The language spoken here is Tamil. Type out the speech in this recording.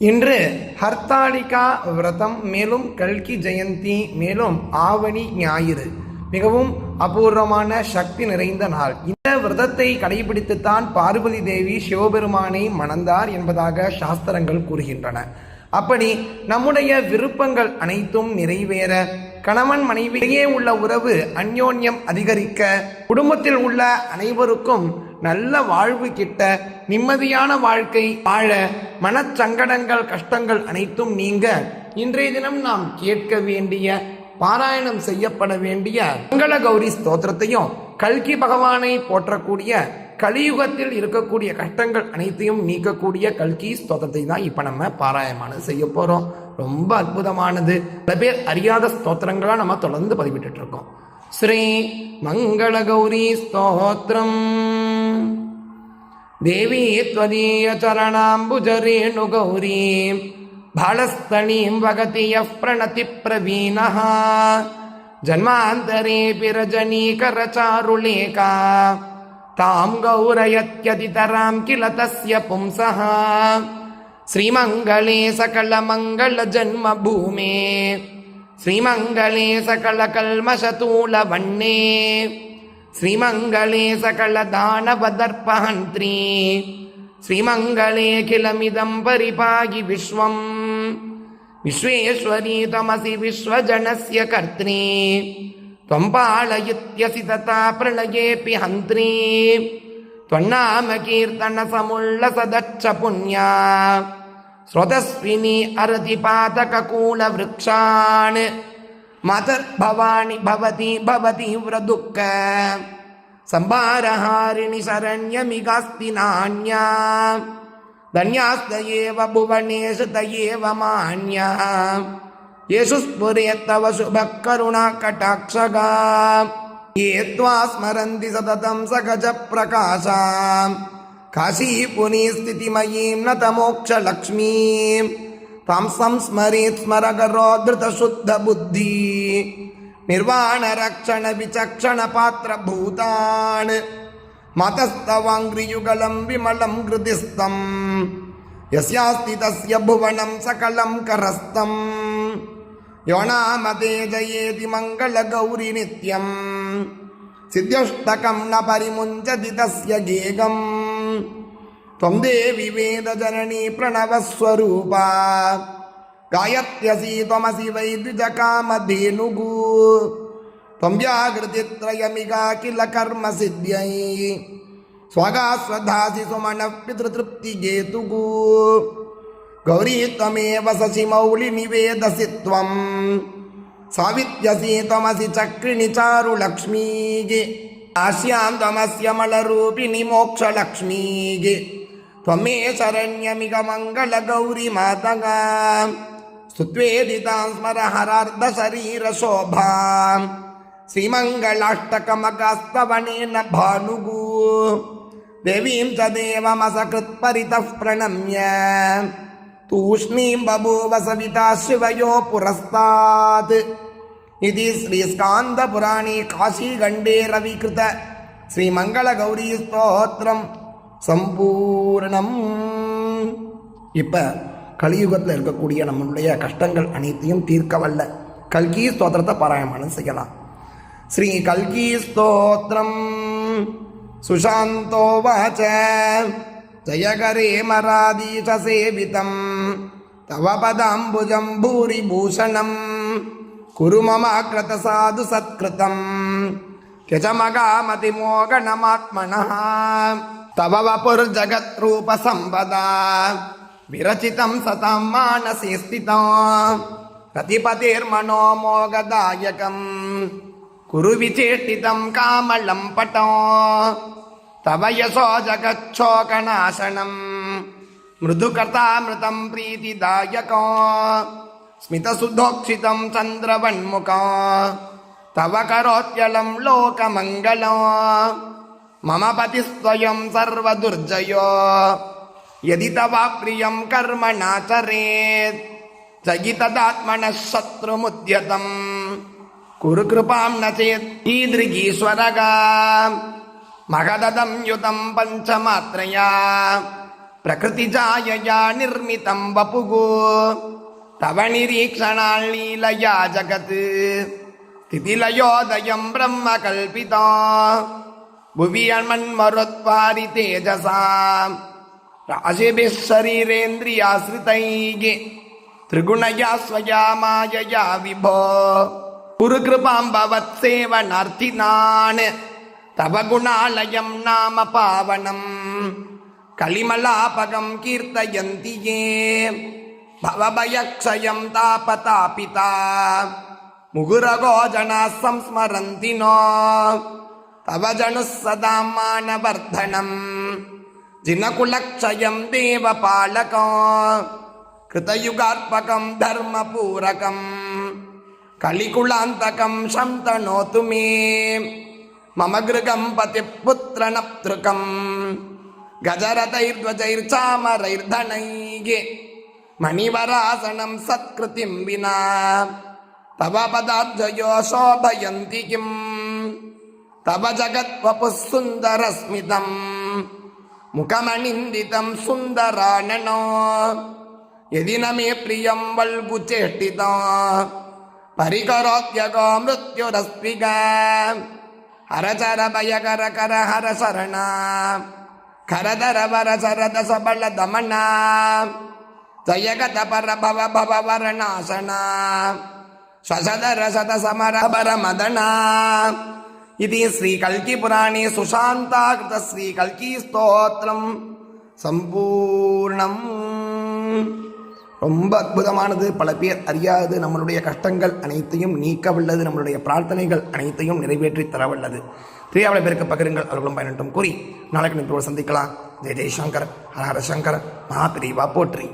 இன்று ஹர்த்தாலிகா விரதம் மேலும் கல்கி ஜெயந்தி மேலும் ஆவணி ஞாயிறு. மிகவும் அபூர்வமான சக்தி நிறைந்த நாள். இந்த விரதத்தை கடைபிடித்துத்தான் பார்வதி தேவி சிவபெருமானை மணந்தார் என்பதாக சாஸ்திரங்கள் கூறுகின்றன. அப்படி நம்முடைய விருப்பங்கள் அனைத்தும் நிறைவேற கணவன் மனைவியே உள்ள உறவு அந்யோன்யம் அதிகரிக்க குடும்பத்தில் உள்ள அனைவருக்கும் நல்ல வாழ்வு கிட்ட நிம்மதியான வாழ்க்கை வாழ மனச்சங்கடங்கள் கஷ்டங்கள் அனைத்தும் நீங்க இன்றைய தினம் நாம் கேட்க வேண்டிய பாராயணம் செய்யப்பட வேண்டிய மங்கள கௌரி ஸ்தோத்திரத்தையும் கல்கி பகவானை போற்றக்கூடிய கலியுகத்தில் இருக்கக்கூடிய கஷ்டங்கள் அனைத்தையும் நீக்கக்கூடிய கல்கி ஸ்தோத்திரத்தை தான் இப்போ நம்ம பாராயணம் செய்ய போகிறோம் ரொம்ப அற்புதமானது. சில பேர் அறியாத ஸ்தோத்திரங்களாக நம்ம தொடர்ந்து பதிவிட்டு இருக்கோம். ஸ்ரீ மங்கள கௌரி ஸ்தோத்திரம். ದೇವೀ ತ್ವದೀಯ ಚರಣಾಂಬುಜರೇಣುಗೌರೀ ಬಾಳಸ್ಥಳೀಂ ವಗತಿಯ ಪ್ರಣತಿ ಪ್ರವೀಣಃ ಜನ್ಮಾಂತರೇಪಿ ರಜನೀಕರಚಾರುಳೇಕಾ ತಾಂ ಗೌರಯತ್ಯತಿತರಾಂ ಕಿಲ ತಸ್ಯ ಪುಂಸಃ ಶ್ರೀಮಂಗಳೇ ಸಕಲ ಮಂಗಳ ಜನ್ಮ ಭೂಮೇ ಶ್ರೀಮಂಗಳೇ ಸಕಲ ಕಲ್ಮಷತೂಲ ವಣ್ಣೇ श्रीमङ्गले सकलकल्मषतूलवन्ने श्रीमङ्गले सकलदानवदर्पहन्त्री श्रीमङ्गलेऽखिलमिदं परिपाहि विश्वम् विश्वेश्वरी त्वमसि विश्वजनस्य कर्त्री त्वं पालयित्यसि तथा प्रलयेऽपि हन्त्री त्वन्नामकीर्तनसमुल्लसदच्च पुण्या स्रोतस्विनी अरतिपातककूलवृक्षान् मातर्भवानि भवति भवति व्रदुःख सम्भारहारिणि शरण्यमिगास्ति नान्या धन्यास्त एव भुवनेषु त एव मान्या येषु स्फुरेत्तव शुभः करुणाकटाक्षगा ये त्वा स्मरन्ति सततं सकजप्रकाशा काशीपुनीस्थितिमयीं न தாம்சம் ஸ்மரீத் ஸ்மரகரோதசுத்த புத்தி நிர்வாண ரக்ஷண விசக்ஷண பாத்திர பூதான் மதஸ்தவாங்கிரியுகலம் விமலம் கிருதிஸ்தம் எஸ்யாஸ்தி தஸ்ய புவனம் சகலம் கரஸ்தம் யோனாமதே ஜயேதி மங்கள கௌரி நித்யம் சித்தியுஷ்டகம் ந பரிமுஞ்சதி தஸ்ய கேகம் త్వందేవి వేదజననీ ప్రణవస్వరూప గాయత్యసి త్వమసి వై ద్విజకామధేనుగు త్వం వ్యాగృతిత్రయమిగా కిల కర్మ సిద్ధ్యై. స్వగాస్వధాసి సుమన పితృతృప్తి గేతుగు. గౌరీ త్వమేవ శశి మౌళి నివేదసి త్వం సావిత్యసి త్వమసి చక్రిణి చారు లక్ష్మీగి ఆశ్యాం త్వమస్య మళరూపిణి మోక్షలక్ష్మీగి. त्वमे शरण्यमिगमङ्गलगौरि मातगा स्तुत्वेदितां स्मरहरार्धशरीरशोभां श्रीमङ्गलाष्टकमगास्तवनेन भानुः देवीं च देवमसकृत्परितः प्रणम्य तूष्णीं बभूव सविता शिवयो पुरस्तात् इति श्रीस्कान्दपुराणे काशीगण्डे रविकृत श्रीमङ्गलगौरीस्तोत्रं சம்பூரணம். இப்போ கலியுகத்தில் இருக்கக்கூடிய நம்மளுடைய கஷ்டங்கள் அனைத்தையும் தீர்க்க வல்ல. கல்கி ஸ்தோத்திரத்தை பாராயணம் செய்யலாம். ஸ்ரீ கல்கி ஸ்தோத்திரம். சுசாந்தோ வாச்ச. ஜயகரே மராதீஷ சேவிதம். தவ பதாம்புஜம் பூரிபூஷணம். குரு மமாக்கிருத சாது சத்கிருதம் त्यजमगामतिमोगणमात्मनः तव वपुर्जगद्रूपसम्पदा विरचितं सतां मानसे स्थिता रतिपतिर्मनो मोगदायकम् कुरु विचेष्टितं कामलं पट तव यशो जगच्छोकनाशनम् मृदुकर्तामृतं प्रीतिदायक स्मितसुधोक्षितं चन्द्रवन्मुखा तव करोत्यलं लोकमङ्गलं मम पतिस्त्वयं सर्वदुर्जयो यदि तव प्रियं कर्म नाचरेत् जयि तदात्मनः शत्रुमुद्यतम् कुरु कृपां न चेत् ईदृगीश्वरगा महददं युतं पञ्चमात्रया प्रकृतिजायया निर्मितं वपुः तव निरीक्षणाल्लीलया जगत् स्थितिलयोदयं ब्रह्म कल्पिता भुवि अन्मन्मरुत्वारि तेजसा राशिभिः शरीरेन्द्रियाश्रितैः त्रिगुणया स्वया मायया विभो कुरुकृपां भवत्सेवनार्थिनान् तव गुणालयं नाम पावनम् कलिमलापकं कीर्तयन्ति ये भवभयक्षयं तापतापिता मुहुरगो जनाः संस्मरन्ति नो तव जनुः सदा मानवर्धनम् जिनकुलक्षयं देवपालकम् कृतयुगात्मकं धर्मपूरकम् कलिकुलान्तकं शन्तनोतु मे मम गृहं पतिपुत्रनप्तृकम् गजरथैर्ध्वजैर्चामरैर्धनैः मणिवरासनं सत्कृतिं विना तव पदाब्जयो शोभयन्ति किम् तव जगद्वपुः सुन्दरस्मितम् मुखमनिन्दितं सुन्दराननो यदि न मे प्रियं वल्गुचेष्टिता परिकरोत्यगो मृत्युरस्विगा हरचर भयकर कर हर शरणा खरधर वर शरद सबल दमना जयगत पर भव भव वरनाशना स्वशदरशतसमरभरमदना इति श्रीकल्किपुराणे சுசாந்தாகிருத சம்பூர்ணம். ரொம்ப அற்புதமானது. பல பேர் அறியாது நம்மளுடைய கஷ்டங்கள் அனைத்தையும் நீக்க வல்லது நம்மளுடைய பிரார்த்தனைகள் அனைத்தையும் நிறைவேற்றி தர வல்லது திரியாவளை பேருக்கு பகிருங்கள். அவர்களும் பயனட்டும் கூறி நாளைக்கு நின்று சந்திக்கலாம். ஜெய் ஜெய்சங்கர் ஹரஹர சங்கர் மகாபிரிவா போற்றி.